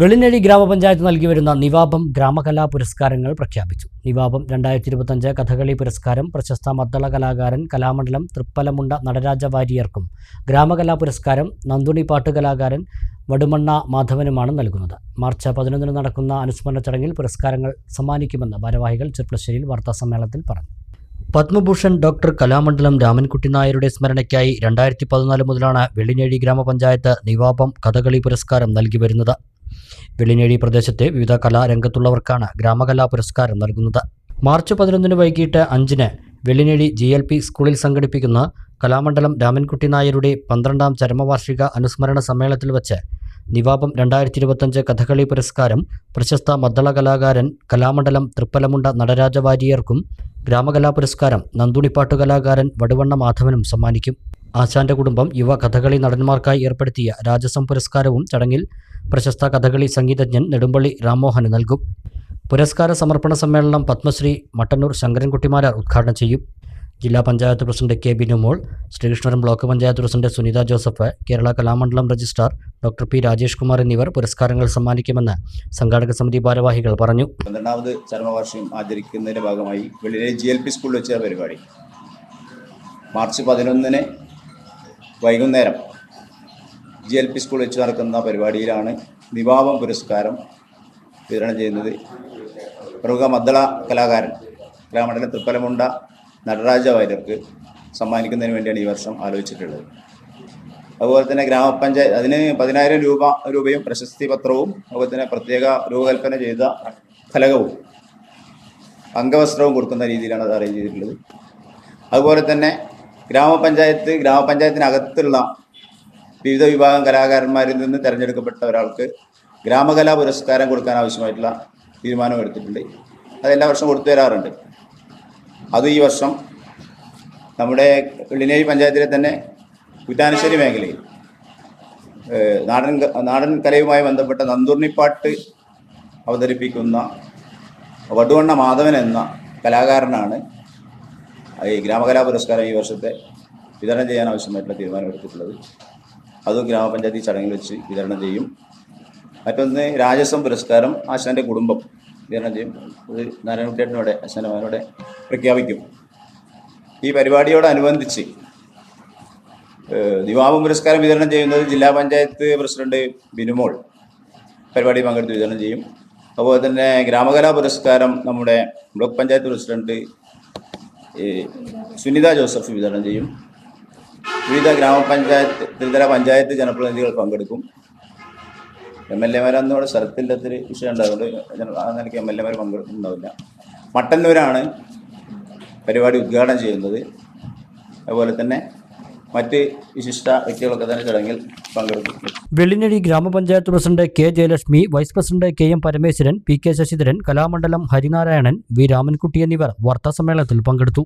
വെളിനഴി ഗ്രാമപഞ്ചായത്ത് നൽകി വരുന്ന നിവാബം ഗ്രാമകലാ പുരസ്കാരങ്ങൾ പ്രഖ്യാപിച്ചു. നിവാബം രണ്ടായിരത്തി ഇരുപത്തഞ്ച് കഥകളി പുരസ്കാരം പ്രശസ്ത മദ്ദള കലാകാരൻ കലാമണ്ഡലം തൃപ്പലമുണ്ട നടരാജ വാര്യർക്കും ഗ്രാമകലാ പുരസ്കാരം നന്ദുണി പാട്ട് കലാകാരൻ വടുമണ്ണ മാധവനുമാണ് നൽകുന്നത്. മാർച്ച് പതിനൊന്നിന് നടക്കുന്ന അനുസ്മരണ ചടങ്ങിൽ പുരസ്കാരങ്ങൾ സമ്മാനിക്കുമെന്ന് ഭാരവാഹികൾ ചെർപ്പശ്ശേരിയിൽ വാർത്താസമ്മേളനത്തിൽ പറഞ്ഞു. പത്മഭൂഷൺ ഡോക്ടർ കലാമണ്ഡലം രാമൻകുട്ടി നായരുടെ സ്മരണയ്ക്കായി രണ്ടായിരത്തി പതിനാല് മുതലാണ് വെള്ളിനേഴി ഗ്രാമപഞ്ചായത്ത് നിവാബം കഥകളി പുരസ്കാരം നൽകി വരുന്നത്. വെള്ളിനേഴി പ്രദേശത്തെ വിവിധ കലാരംഗത്തുള്ളവർക്കാണ് ഗ്രാമകലാ പുരസ്കാരം നൽകുന്നത്. മാർച്ച് പതിനൊന്നിന് വൈകിട്ട് അഞ്ചിന് വെള്ളിനേഴി ജി എൽ പി സ്കൂളിൽ സംഘടിപ്പിക്കുന്ന കലാമണ്ഡലം രാമൻകുട്ടി നായരുടെ പന്ത്രണ്ടാം ചരമവാർഷിക അനുസ്മരണ സമ്മേളനത്തിൽ വച്ച് നിവാബം രണ്ടായിരത്തി ഇരുപത്തഞ്ച് കഥകളി പുരസ്കാരം പ്രശസ്ത മദ്ദള കലാകാരൻ കലാമണ്ഡലം തൃപ്പലമുണ്ട നടരാജ വാര്യർക്കും ഗ്രാമകലാ പുരസ്കാരം നന്ദുണിപ്പാട്ടു കലാകാരൻ വടുവണ്ണ മാധവനും സമ്മാനിക്കും. ആശാന്റെ കുടുംബം യുവ കഥകളി നടന്മാർക്കായി ഏർപ്പെടുത്തിയ രാജസം പുരസ്കാരവും ചടങ്ങിൽ പ്രശസ്ത കഥകളി സംഗീതജ്ഞൻ നെടുമ്പള്ളി രാമോഹന് നൽകും. പുരസ്കാര സമർപ്പണ സമ്മേളനം പത്മശ്രീ മട്ടന്നൂർ ശങ്കരൻകുട്ടിമാരാർ ഉദ്ഘാടനം ചെയ്യും. ജില്ലാ panchayat president K Binumol Sreekrishnapuram block panchayat president Sunitha Joseph Kerala Kalamandalam registrar doctor P Rajesh Kumar എന്നിവർ പുരസ്കാരങ്ങൾ സമ്മാനിക്കുമെന്ന് സംഘാടക സമിതി ഭാരവാഹികൾ പറഞ്ഞു. പന്ത്രണ്ടാമത് ചരമവാർഷികം ആചരിക്കുന്നതിന്റെ ഭാഗമായി വെള്ളിലെ ജി എൽ പി സ്കൂളിൽ വെച്ച പരിപാടി. മാർച്ച് പതിനൊന്നിന് വൈകുന്നേരം ജി എൽ പി സ്കൂൾ വെച്ച് നടക്കുന്ന പരിപാടിയിലാണ് നിവാബം പുരസ്കാരം വിതരണം ചെയ്യുന്നത്. പ്രമുഖ മദ്ദള കലാകാരൻ കലാമണ്ഡലം തൃപ്പലമുണ്ട നടരാജ വൈദ്യർക്ക് സമ്മാനിക്കുന്നതിന് വേണ്ടിയാണ് ഈ വർഷം ആലോചിച്ചിട്ടുള്ളത്. അതുപോലെ തന്നെ ഗ്രാമപഞ്ചായത്ത് അതിന് പതിനായിരം രൂപ രൂപയും പ്രശസ്തി പത്രവും അതുപോലെ തന്നെ പ്രത്യേക രൂപകൽപ്പന ചെയ്ത ഫലകവും അംഗവസ്ത്രവും കൊടുക്കുന്ന രീതിയിലാണ് അത് അറേഞ്ച് ചെയ്തിട്ടുള്ളത്. അതുപോലെ തന്നെ ഗ്രാമപഞ്ചായത്ത് ഗ്രാമപഞ്ചായത്തിനകത്തുള്ള വിവിധ വിഭാഗം കലാകാരന്മാരിൽ നിന്ന് തിരഞ്ഞെടുക്കപ്പെട്ട ഒരാൾക്ക് ഗ്രാമകലാ പുരസ്കാരം കൊടുക്കാൻ ആവശ്യമായിട്ടുള്ള തീരുമാനം എടുത്തിട്ടുണ്ട്. അതെല്ലാ വർഷവും കൊടുത്തു വരാറുണ്ട്. അത് ഈ വർഷം നമ്മുടെ വെള്ളിനേഴി പഞ്ചായത്തിലെ തന്നെ കുറ്റാനശ്ശേരി മേഖലയിൽ നാടൻ നാടൻ കലയുമായി ബന്ധപ്പെട്ട നന്ദുർണിപ്പാട്ട് അവതരിപ്പിക്കുന്ന വടുവണ്ണ മാധവൻ എന്ന കലാകാരനാണ് ഈ ഗ്രാമകലാ പുരസ്കാരം ഈ വർഷത്തെ വിതരണം ചെയ്യാൻ ആവശ്യമായിട്ടുള്ള തീരുമാനമെടുത്തിട്ടുള്ളത്. അതും ഗ്രാമപഞ്ചായത്ത് ചടങ്ങിൽ വെച്ച് വിതരണം ചെയ്യും. മറ്റൊന്ന് രാജസ്വം പുരസ്കാരം ആശാന്റെ കുടുംബം വിതരണം ചെയ്യും. അത് നാരായണകുട്ടിയേട്ടനോടെ അശ്വനമാരോടെ പ്രഖ്യാപിക്കും. ഈ പരിപാടിയോടനുബന്ധിച്ച് ദിവാമ പുരസ്കാരം വിതരണം ചെയ്യുന്നത് ജില്ലാ പഞ്ചായത്ത് പ്രസിഡന്റ് ബിനുമോൾ പരിപാടി പങ്കെടുത്ത് വിതരണം ചെയ്യും. അതുപോലെ തന്നെ ഗ്രാമകലാ പുരസ്കാരം നമ്മുടെ ബ്ലോക്ക് പഞ്ചായത്ത് പ്രസിഡന്റ് സുനിത ജോസഫ് വിതരണം ചെയ്യും. വിവിധ ഗ്രാമപഞ്ചായത്ത് ത്രിതല പഞ്ചായത്ത് ജനപ്രതിനിധികൾ പങ്കെടുക്കും. എം എൽ എമാരൊന്നും ഇവിടെ സ്ഥലത്തില്ലാത്തൊരു വിഷയം ഉണ്ടായതുകൊണ്ട് ആ നിലയ്ക്ക് എം എൽ എമാർ പങ്കെടുക്കുന്നുണ്ടാവില്ല. മട്ടന്നൂരാണ് പരിപാടി ഉദ്ഘാടനം ചെയ്യുന്നത്. അതുപോലെ തന്നെ മറ്റ് വിശിഷ്ട വ്യക്തികളൊക്കെ തന്നെ ചടങ്ങിൽ പങ്കെടുക്കും. വെള്ളിനഴി ഗ്രാമപഞ്ചായത്ത് president K Jayalakshmi vice president K M Parameswaran P K Sasidharan Kalamandalam Harinarayanan V Ramankutty എന്നിവർ വാർത്താസമ്മേളനത്തിൽ പങ്കെടുത്തു.